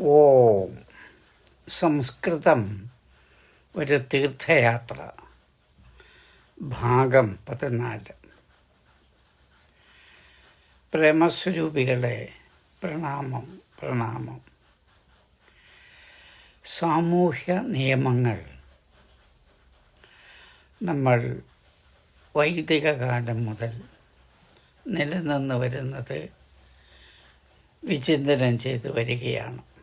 ഓം. സംസ്കൃതം ഒരു തീർത്ഥയാത്ര. ഭാഗം പതിനാല്. പ്രേമസ്വരൂപികളെ പ്രണാമം പ്രണാമം. സാമൂഹ്യ നിയമങ്ങൾ. നമ്മൾ വൈദിക കാലം മുതൽ നിലനിന്ന് വരുന്നത് വിചിന്തനം ചെയ്തു വരികയാണ്.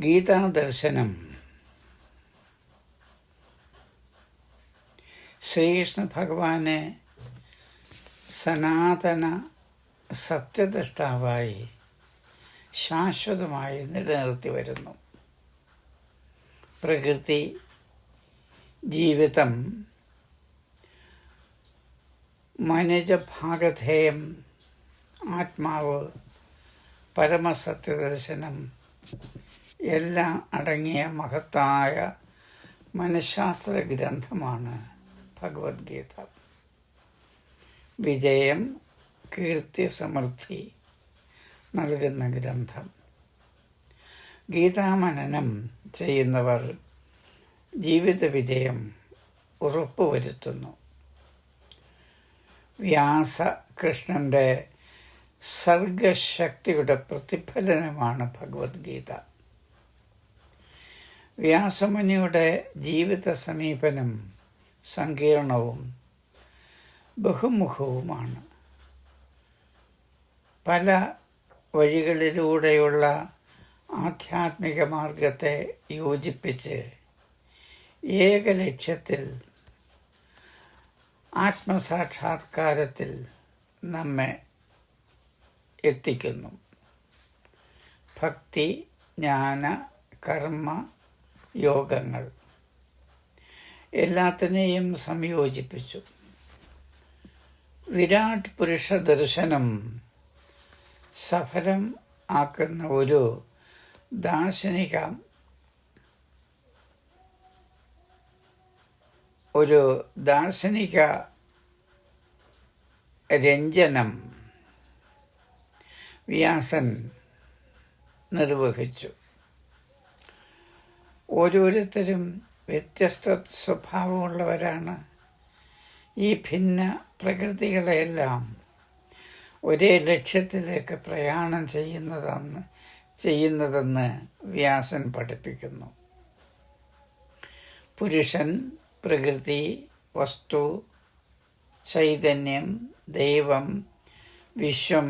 ഗീതാദർശനം. ശ്രീകൃഷ്ണ ഭഗവാനെ സനാതന സത്യദൃഷ്ടാവായി ശാശ്വതമായി നിലനിർത്തി വരുന്നു. പ്രകൃതി ജീവിതം മനുജഭാഗധേയം ആത്മാവ് പരമസത്യദർശനം എല്ലാം അടങ്ങിയ മഹത്തായ മനഃശാസ്ത്ര ഗ്രന്ഥമാണ് ഭഗവത്ഗീത. വിജയം കീർത്തി സമൃദ്ധി നൽകുന്ന ഗ്രന്ഥം. ഗീതാമനനം ചെയ്യുന്നവർ ജീവിത വിജയം ഉറപ്പുവരുത്തുന്നു. വ്യാസ കൃഷ്ണന്റെ സർഗശക്തിയുടെ പ്രതിഫലനമാണ് ഭഗവത്ഗീത. വ്യാസമുനിയുടെ ജീവിത സമീപനം സങ്കീർണവും ബഹുമുഖവുമാണ്. പല വഴികളിലൂടെയുള്ള ആധ്യാത്മിക മാർഗത്തെ യോജിപ്പിച്ച് ഏക ലക്ഷ്യത്തിൽ ആത്മസാക്ഷാത്കാരത്തിൽ നമ്മെ എത്തിക്കുന്നു. ഭക്തി ജ്ഞാന കർമ്മ യോഗങ്ങൾ. എല്ലാത്തിനെയും സംയോജിപ്പിച്ചു. വിരാട് പുരുഷ ദർശനം സഫലം ആക്കുന്ന ഒരു ദാർശനിക ഒരു ദാർശനിക രഞ്ജനം വ്യാസൻ നിർവഹിച്ചു. ഓരോരുത്തരും വ്യത്യസ്ത സ്വഭാവമുള്ളവരാണ് ഈ ഭിന്ന പ്രകൃതികളെല്ലാം ഒരേ ലക്ഷ്യത്തിലേക്ക് പ്രയാണം ചെയ്യുന്നതെന്ന് ചെയ്യുന്നതെന്ന് വ്യാസൻ പഠിപ്പിക്കുന്നു. പുരുഷൻ പ്രകൃതി വസ്തു ചൈതന്യം ദൈവം വിശ്വം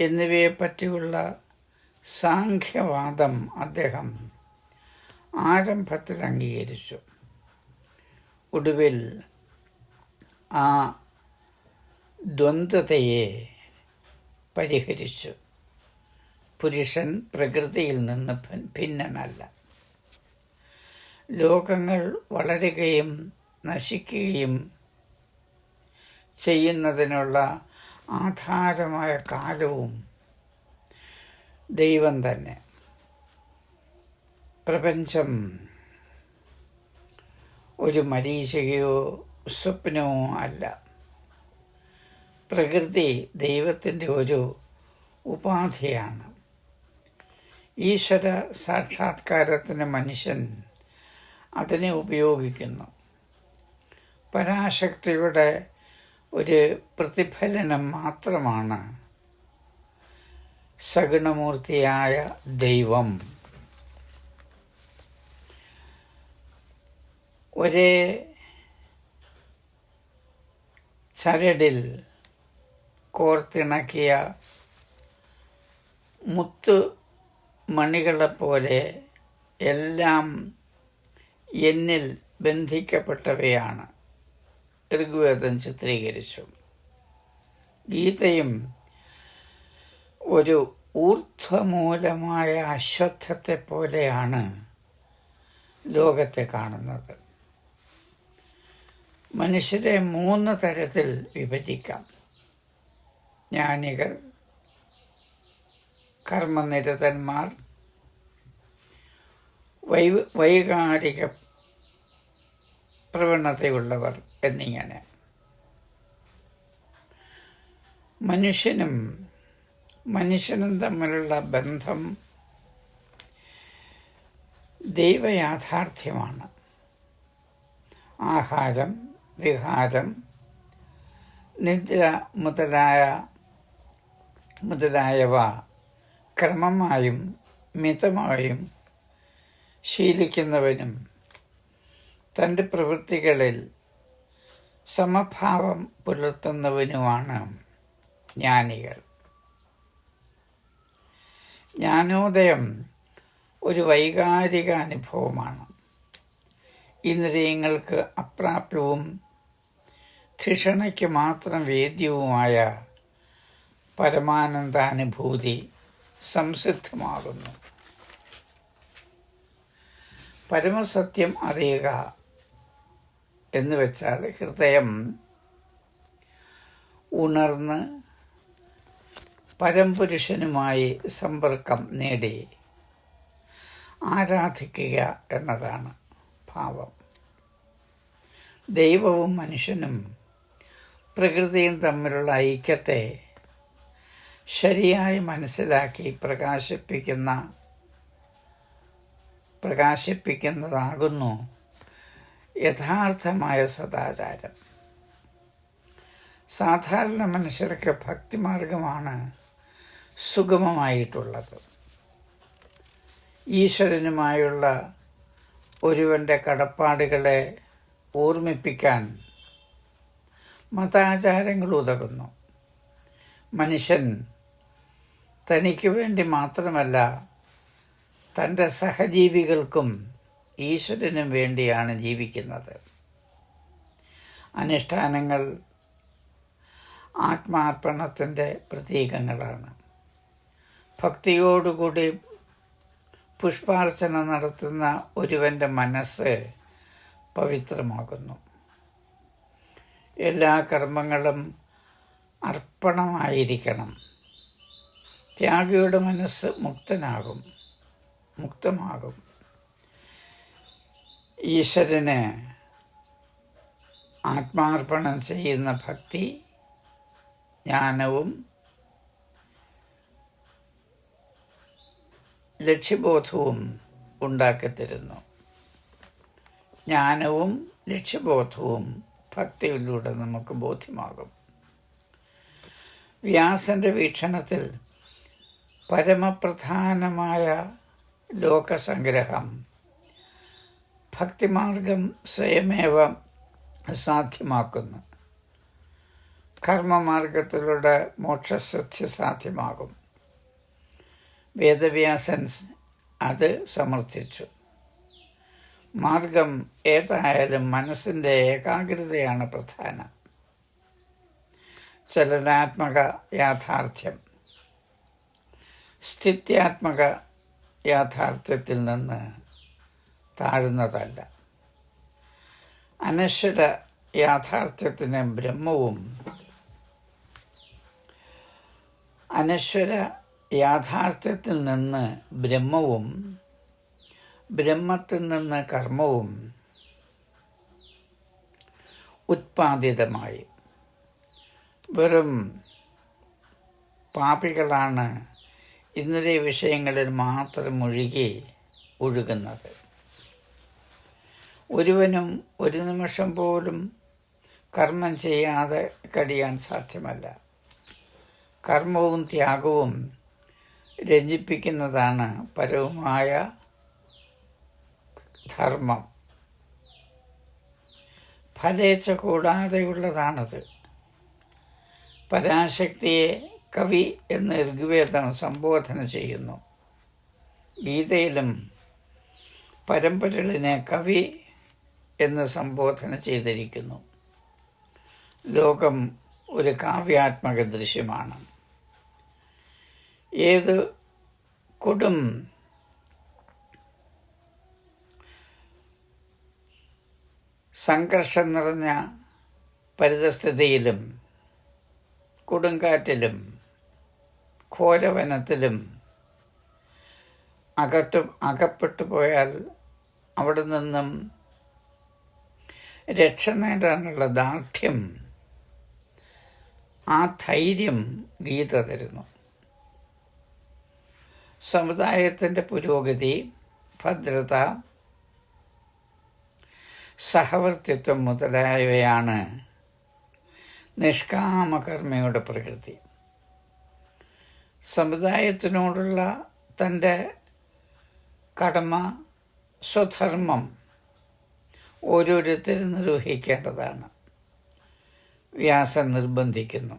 എന്നിവയെ പറ്റിയുള്ള സാഖ്യവാദം അദ്ദേഹം ആരംഭത്തിൽ അംഗീകരിച്ചു. ഒടുവിൽ ആ ദ്വന്ദ്വതയെ പരിഹരിച്ചു. പുരുഷൻ പ്രകൃതിയിൽ നിന്ന് ഭിന്നനല്ല. ലോകങ്ങൾ വളരുകയും നശിക്കുകയും ചെയ്യുന്നതിനുള്ള ആധാരമായ കാലവും ദൈവം തന്നെ. പ്രപഞ്ചം ഒരു മരീചികയോ സ്വപ്നമോ അല്ല. പ്രകൃതി ദൈവത്തിന്റെ ഒരു ഉപാധിയാണ്. ഈശ്വര സാക്ഷാത്കാരത്തിന് മനുഷ്യൻ അതിനെ ഉപയോഗിക്കുന്നു. പരാശക്തിയുടെ ഒരു പ്രതിഫലനം മാത്രമാണ് സഗുണമൂർത്തിയായ ദൈവം. ഒരേ ചരടിൽ കോർത്തിണക്കിയ മുത്തു മണികളെപ്പോലെ എല്ലാം എന്നിൽ ബന്ധിക്കപ്പെട്ടവയാണ്. ഋഗ്വേദം ചിത്രീകരിച്ചു. ഗീതയും ഒരു ഊർധ്വമൂലമായ അശ്വത്ഥത്തെ പോലെയാണ് ലോകത്തെ കാണുന്നത്. മനുഷ്യരെ മൂന്ന് തരത്തിൽ വിഭജിക്കാം. ജ്ഞാനികൾ കർമ്മനിരതന്മാർ വൈ വൈകാരിക പ്രവണതയുള്ളവർ എന്നിങ്ങനെ. മനുഷ്യനും മനുഷ്യനും തമ്മിലുള്ള ബന്ധം ദൈവയാഥാർത്ഥ്യമാണ്. ആഹാരം വിഹാരം നിദ്ര മുതലായ മുതലായവ ക്രമമായും മിതമായും ശീലിക്കുന്നവനും തന്റെ പ്രവൃത്തികളിൽ സമഭാവം പുലർത്തുന്നവനുമാണ് ജ്ഞാനികൾ. ജ്ഞാനോദയം ഒരു വൈകാരിക അനുഭവമാണ്. ഇന്ദ്രിയങ്ങൾക്ക് അപ്രാപ്യവും ധിഷണയ്ക്ക് മാത്രം വേദ്യവുമായ പരമാനന്ദാനുഭൂതി സംസിദ്ധമാകുന്നു. പരമസത്യം അറിയുക എന്ന് വെച്ചാൽ ഹൃദയം ഉണർന്ന് പരംപുരുഷനുമായി സമ്പർക്കം നേടി. ആരാധിക്കുക എന്നതാണ് ഭാവം. ദൈവവും മനുഷ്യനും പ്രകൃതിയും തമ്മിലുള്ള ഐക്യത്തെ ശരിയായി മനസ്സിലാക്കി പ്രകാശിപ്പിക്കുന്ന പ്രകാശിപ്പിക്കുന്നതാകുന്നു യഥാർത്ഥമായ സദാചാരം. സാധാരണ മനുഷ്യർക്ക് ഭക്തിമാർഗമാണ് സുഗമമായിട്ടുള്ളത്. ഈശ്വരനുമായുള്ള ഒരുവന്റെ കടപ്പാടുകളെ ഓർമ്മിപ്പിക്കാൻ മതാചാരങ്ങൾ ഉതകുന്നു. മനുഷ്യൻ തനിക്ക് വേണ്ടി മാത്രമല്ല തന്റെ സഹജീവികൾക്കും ഈശ്വരനും വേണ്ടിയാണ് ജീവിക്കുന്നത്. അനുഷ്ഠാനങ്ങൾ ആത്മാർപ്പണത്തിന്റെ പ്രതീകങ്ങളാണ്. ഭക്തിയോടുകൂടി പുഷ്പാർച്ചന നടത്തുന്ന ഒരുവന്റെ മനസ്സ് പവിത്രമാകുന്നു. എല്ലാ കർമ്മങ്ങളും അർപ്പണമായിരിക്കണം. ത്യാഗിയുടെ മനസ്സ് മുക്തനാകും മുക്തമാകും. ഈശ്വരന് ആത്മാർപ്പണം ചെയ്യുന്ന ഭക്തി ജ്ഞാനവും ലക്ഷ്യബോധവും ഉണ്ടാക്കിത്തരുന്നു. ജ്ഞാനവും ലക്ഷ്യബോധവും ഭക്തിയിലൂടെ നമുക്ക് ബോധ്യമാകും. വ്യാസന്റെ വീക്ഷണത്തിൽ പരമപ്രധാനമായ ലോകസംഗ്രഹം ഭക്തിമാർഗം സ്വയമേവ സാധ്യമാക്കുന്നു. കർമ്മമാർഗത്തിലൂടെ മോക്ഷസിദ്ധി സാധ്യമാകും. വേദവ്യാസൻ അത് സമർത്ഥിച്ചു. മാർഗം ഏതായാലും മനസ്സിന്റെ ഏകാഗ്രതയാണ് പ്രധാനം. ചലനാത്മക യാഥാർത്ഥ്യം. സ്ഥിത്യാത്മക യാഥാർത്ഥ്യത്തിൽ നിന്ന് താഴുന്നതല്ല. അനശ്വര യാഥാർത്ഥ്യത്തിന് ബ്രഹ്മവും അനശ്വര യാഥാർത്ഥ്യത്തിൽ നിന്ന് ബ്രഹ്മവും ബ്രഹ്മത്തിൽ നിന്ന് കർമ്മവും ഉത്പാദിതമായി. വെറും പാപികളാണ് ഇന്നലെ വിഷയങ്ങളിൽ മാത്രം ഒഴുകി ഒഴുകുന്നത്. ഒരുവനും ഒരു നിമിഷം പോലും കർമ്മം ചെയ്യാതെ കഴിയാൻ സാധ്യമല്ല. കർമ്മവും ത്യാഗവും രഞ്ജിപ്പിക്കുന്നതാണ് പരവുമായ ധർമ്മം. ഫലേച്ഛ കൂടാതെയുള്ളതാണത്. പരാശക്തിയെ കവി എന്ന് ഋഗ്വേദം സംബോധന ചെയ്യുന്നു. ഗീതയിലും പരമ്പരളിനെ കവി എന്ന് സംബോധന ചെയ്തിരിക്കുന്നു. ലോകം ഒരു കാവ്യാത്മക ദൃശ്യമാണ്. ഏത് കൊടും? സംഘർഷം നിറഞ്ഞ പരിതസ്ഥിതിയിലും കൊടുങ്കാറ്റിലും ഘോരവനത്തിലും അകട്ടു അകപ്പെട്ടു പോയാൽ അവിടെ നിന്നും രക്ഷ നേടാനുള്ള ദാർഢ്യം ആ ധൈര്യം ഗീത തരുന്നു. സമുദായത്തിന്റെ പുരോഗതി ഭദ്രത സഹവർത്തിത്വം മുതലായവയാണ് നിഷ്കാമകർമ്മയുടെ പ്രകൃതി. സമുദായത്തിനോടുള്ള തന്റെ കടമ സ്വധർമ്മം ഓരോരുത്തരും നിർവഹിക്കേണ്ടതാണ്. വ്യാസൻ നിർബന്ധിക്കുന്നു.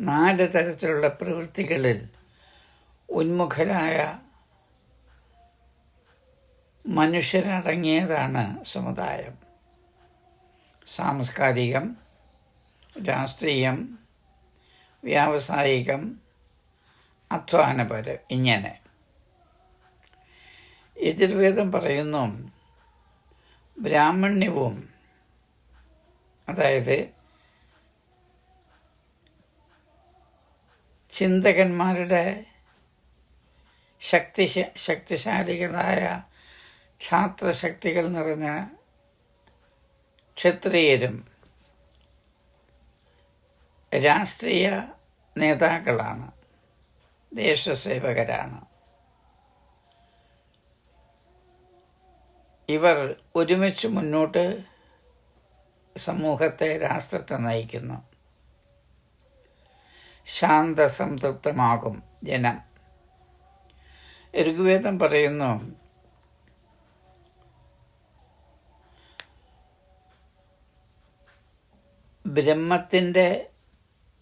നാല് തരത്തിലുള്ള പ്രവൃത്തികളിൽ ഉന്മുഖരായ മനുഷ്യരടങ്ങിയതാണ് സമുദായം. സാംസ്കാരികം രാഷ്ട്രീയം വ്യാവസായികം അധ്വാനപരം ഇങ്ങനെ. യജുർവേദം പറയുന്നു ബ്രാഹ്മണ്യവും അതായത് ചിന്തകന്മാരുടെ ശക്തി ശക്തിശാലികളായ ക്ഷാത്രശക്തികൾ നിറഞ്ഞ ക്ഷത്രിയരും രാഷ്ട്രീയ നേതാക്കളാണ് ദേശസേവകരാണ്. ഇവർ ഒരുമിച്ച് മുന്നോട്ട് സമൂഹത്തെ രാഷ്ട്രത്തെ നയിക്കുന്നു. ശാന്തസംതൃപ്തമാകും ജനം. ഋഗ്വേദം പറയുന്നു. ബ്രഹ്മത്തിന്റെ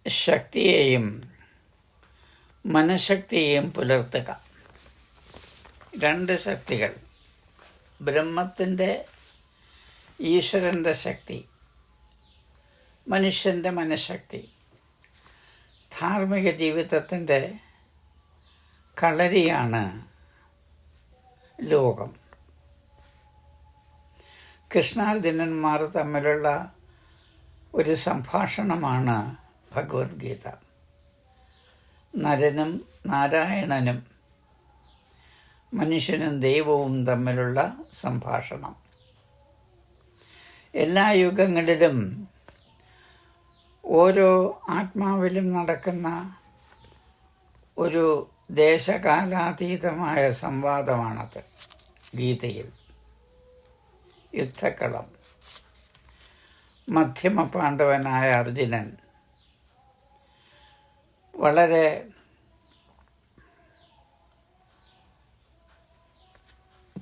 ശക്തിയെയും മനഃശക്തിയെയും പുലർത്തുക. രണ്ട് ശക്തികൾ. ബ്രഹ്മത്തിന്റെ ഈശ്വരന്റെ ശക്തി മനുഷ്യന്റെ മനഃശക്തി ധാർമ്മിക ജീവിതത്തിന്റെ കളരിയാണ് ലോകം. കൃഷ്ണാർജുനന്മാർ തമ്മിലുള്ള ഒരു സംഭാഷണമാണ് ഭഗവത്ഗീത. നരനും നാരായണനും മനുഷ്യനും ദൈവവും തമ്മിലുള്ള സംഭാഷണം. എല്ലാ യുഗങ്ങളിലും ഓരോ ആത്മാവിലും നടക്കുന്ന ഒരു ദേശകാലാതീതമായ സംവാദമാണത് ഗീതയിൽ. യുദ്ധക്കളം. മധ്യമ പാണ്ഡവനായ അർജുനൻ വളരെ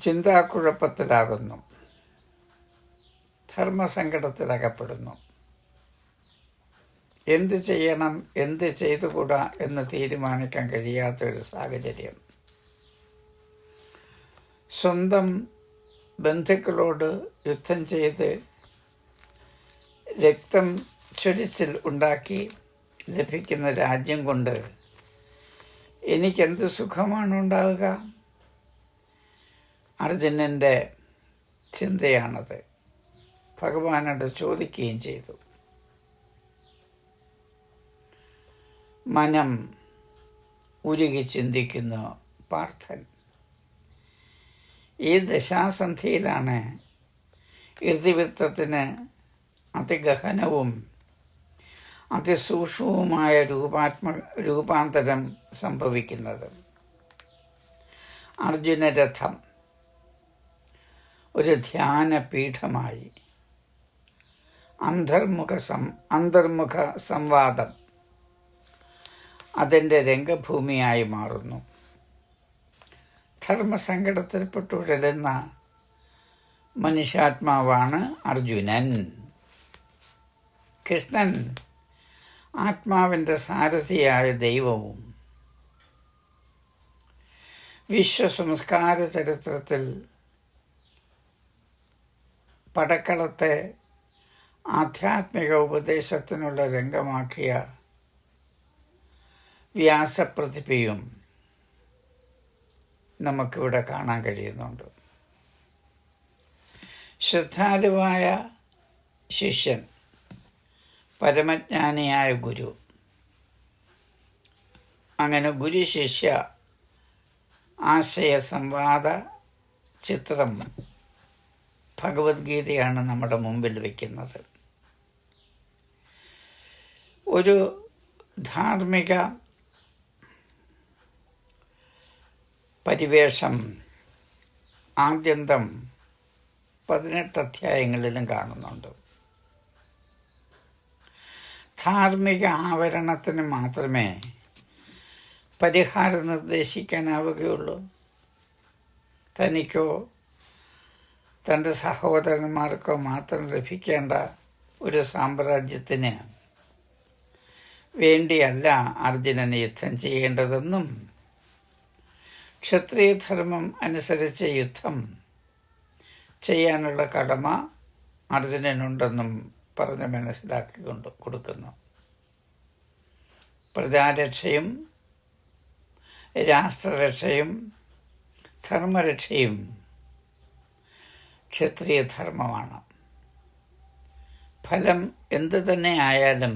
ചിന്താക്കുഴപ്പത്തിലാകുന്നു. ധർമ്മസങ്കടത്തിലകപ്പെടുന്നു. എന്ത് ചെയ്യണം എന്ത് ചെയ്തുകൂടാ എന്ന് തീരുമാനിക്കാൻ കഴിയാത്ത ഒരു സാഹചര്യം. സ്വന്തം ബന്ധുക്കളോട് യുദ്ധം ചെയ്ത് രക്തം ചൊരിച്ചിൽ ഉണ്ടാക്കി ലഭിക്കുന്ന രാജ്യം കൊണ്ട് എനിക്കെന്ത് സുഖമാണ് ഉണ്ടാവുക? അർജുനന്റെ ചിന്തയാണത്. ഭഗവാനോട് ചോദിക്കുകയും ചെയ്തു. മനം ഉരുകി ചിന്തിക്കുന്നു പാർത്ഥൻ. ഈ ദശാസന്ധിയിലാണ് ഇർതിവൃത്തത്തിന് അതിഗഹനവും അതിസൂക്ഷ്മവുമായ രൂപാത്മ രൂപാന്തരം സംഭവിക്കുന്നത്. അർജുനരഥം ഒരു ധ്യാനപീഠമായി അന്തർമുഖ സം അന്തർമുഖ സംവാദം അതിന്റെ രംഗഭൂമിയായി മാറുന്നു. ധർമ്മസങ്കടത്തിൽപ്പെട്ടുഴലുന്ന മനുഷ്യാത്മാവാണ് അർജുനൻ. കൃഷ്ണൻ ആത്മാവിന്റെ സാരഥിയായ ദൈവവും. വിശ്വസംസ്കാര ചരിത്രത്തിൽ പടക്കളത്തെ ആധ്യാത്മിക ഉപദേശത്തിനുള്ള രംഗമാക്കിയ വ്യാസപ്രതിഭയും നമുക്കിവിടെ കാണാൻ കഴിയുന്നുണ്ട്. ശ്രദ്ധാലുവായ ശിഷ്യൻ പരമജ്ഞാനിയായ ഗുരു. അങ്ങനെ ഗുരു ശിഷ്യ ആശയ സംവാദ ചിത്രം ഭഗവത്ഗീതയാണ് നമ്മുടെ മുമ്പിൽ വയ്ക്കുന്നത് ഒരു ധാർമ്മിക പരിവേഷം ആദ്യന്തം പതിനെട്ട് അധ്യായങ്ങളിലും കാണുന്നുണ്ട്. ധാർമ്മിക ആവരണത്തിന് മാത്രമേ പരിഹാരം നിർദ്ദേശിക്കാനാവുകയുള്ളൂ. തനിക്കോ തന്റെ സഹോദരന്മാർക്കോ മാത്രം ലഭിക്കേണ്ട ഒരു സാമ്രാജ്യത്തിന് വേണ്ടിയല്ല അർജുനൻ യുദ്ധം ചെയ്യേണ്ടതെന്നും ക്ഷത്രിയധർമ്മം അനുസരിച്ച് യുദ്ധം ചെയ്യാനുള്ള കടമ അർജുനനുണ്ടെന്നും പറഞ്ഞ് മനസ്സിലാക്കി കൊണ്ട് കൊടുക്കുന്നു. പ്രജാരക്ഷയും രാഷ്ട്രരക്ഷയും ധർമ്മരക്ഷയും ക്ഷത്രിയ ധർമ്മമാണ് ഫലം എന്തു തന്നെ ആയാലും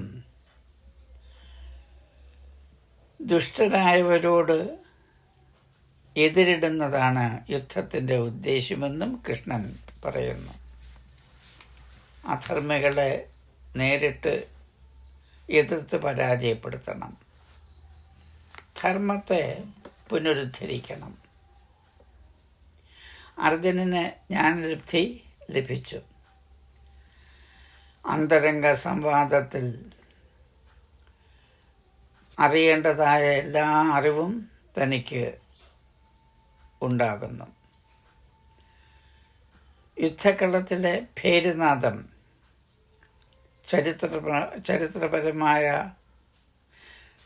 ദുഷ്ടരായവരോട് എതിരിടുന്നതാണ് യുദ്ധത്തിന്റെ ഉദ്ദേശ്യമെന്നും കൃഷ്ണൻ പറയുന്നു. അധർമ്മികളെ നേരിട്ട് എതിർത്ത് പരാജയപ്പെടുത്തണം. ധർമ്മത്തെ പുനരുദ്ധരിക്കണം. അർജുനന് ജ്ഞാനലബ്ധി ലഭിച്ചു. അന്തരംഗ സംവാദത്തിൽ അറിയേണ്ടതായ എല്ലാ അറിവും തനിക്ക് ഉണ്ടാകുന്നു. യുദ്ധക്കളത്തിലെ ഭേരുനാഥം ചരിത്ര ചരിത്രപരമായ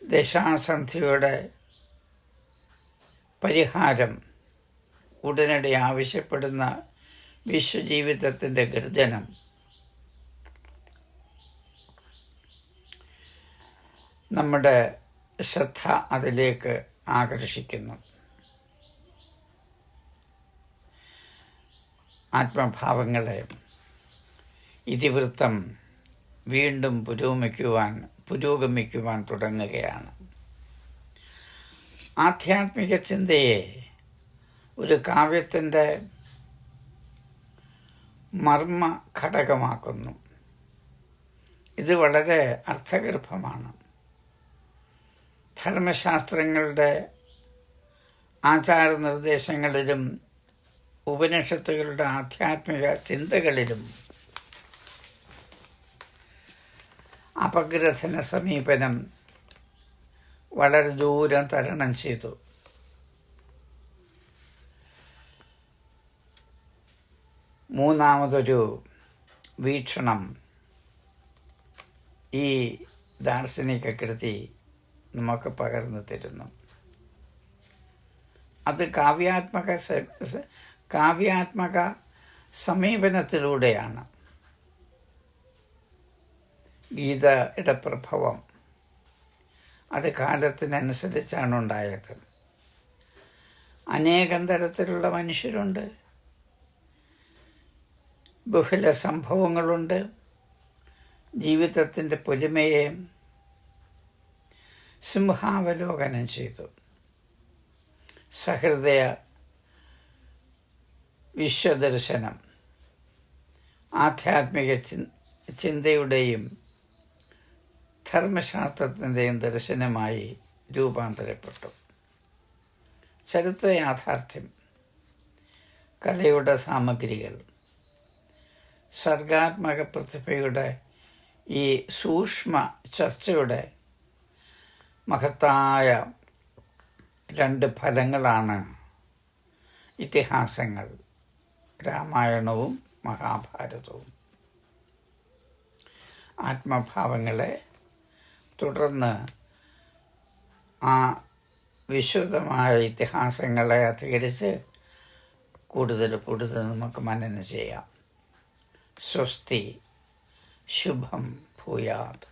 ദശാസന്ധിയുടെ പരിഹാരം ഉടനടി ആവശ്യപ്പെടുന്ന വിശ്വജീവിതത്തിന്റെ ഗർജനം. നമ്മുടെ ശ്രദ്ധ അതിലേക്ക് ആകർഷിക്കുന്നു. ആത്മഭാവങ്ങളെ ഇതിവൃത്തം വീണ്ടും പുരോഗമിക്കുവാൻ പുരോഗമിക്കുവാൻ തുടങ്ങുകയാണ്. ആധ്യാത്മിക ചിന്തയെ ഒരു കാവ്യത്തിന്റെ മർമ്മ ഘടകമാക്കുന്നു ഇത് വളരെ അർത്ഥഗർഭമാണ്. ധർമ്മശാസ്ത്രങ്ങളുടെ ആചാര നിർദ്ദേശങ്ങളിലും ഉപനിഷത്തുകളുടെ ആധ്യാത്മിക ചിന്തകളിലും അപഗ്രഥന സമീപനം വളരെ ദൂരം തരണം ചെയ്തു. മൂന്നാമതൊരു വീക്ഷണം ഈ ദാർശനിക കൃതി നമുക്ക് പകർന്നു തരുന്നു. അത് കാവ്യാത്മക കാവ്യാത്മക സമീപനത്തിലൂടെയാണ്. ഗീതയുടെ പ്രഭവം അത് കാലത്തിനനുസരിച്ചാണ് ഉണ്ടായത്. അനേകം തരത്തിലുള്ള മനുഷ്യരുണ്ട്. ബഹുല സംഭവങ്ങളുണ്ട്. ജീവിതത്തിന്റെ പൊലിമയെ സിംഹാവലോകനം ചെയ്തു. സഹൃദയ വിശ്വദർശനം. ആധ്യാത്മിക ചിന്തയുടെയും ധർമ്മശാസ്ത്രത്തിന്റെയും ദർശനമായി രൂപാന്തരപ്പെട്ടു. ചരിത്ര യാഥാർത്ഥ്യം കലയുടെ സാമഗ്രികൾ. സർഗാത്മക പ്രതിഭയുടെ ഈ സൂക്ഷ്മ ചർച്ചയുടെ മഹത്തായ രണ്ട് ഫലങ്ങളാണ് ഇതിഹാസങ്ങൾ. രാമായണവും മഹാഭാരതവും. ആത്മഭാവങ്ങളെ തുടർന്ന് ആ വിശുദ്ധമായ ഇതിഹാസങ്ങളെ അധികരിച്ച് കൂടുതൽ കൂടുതൽ നമുക്ക് മനനം ചെയ്യാം. സ്വസ്തി ശുഭം ഭൂയാത്.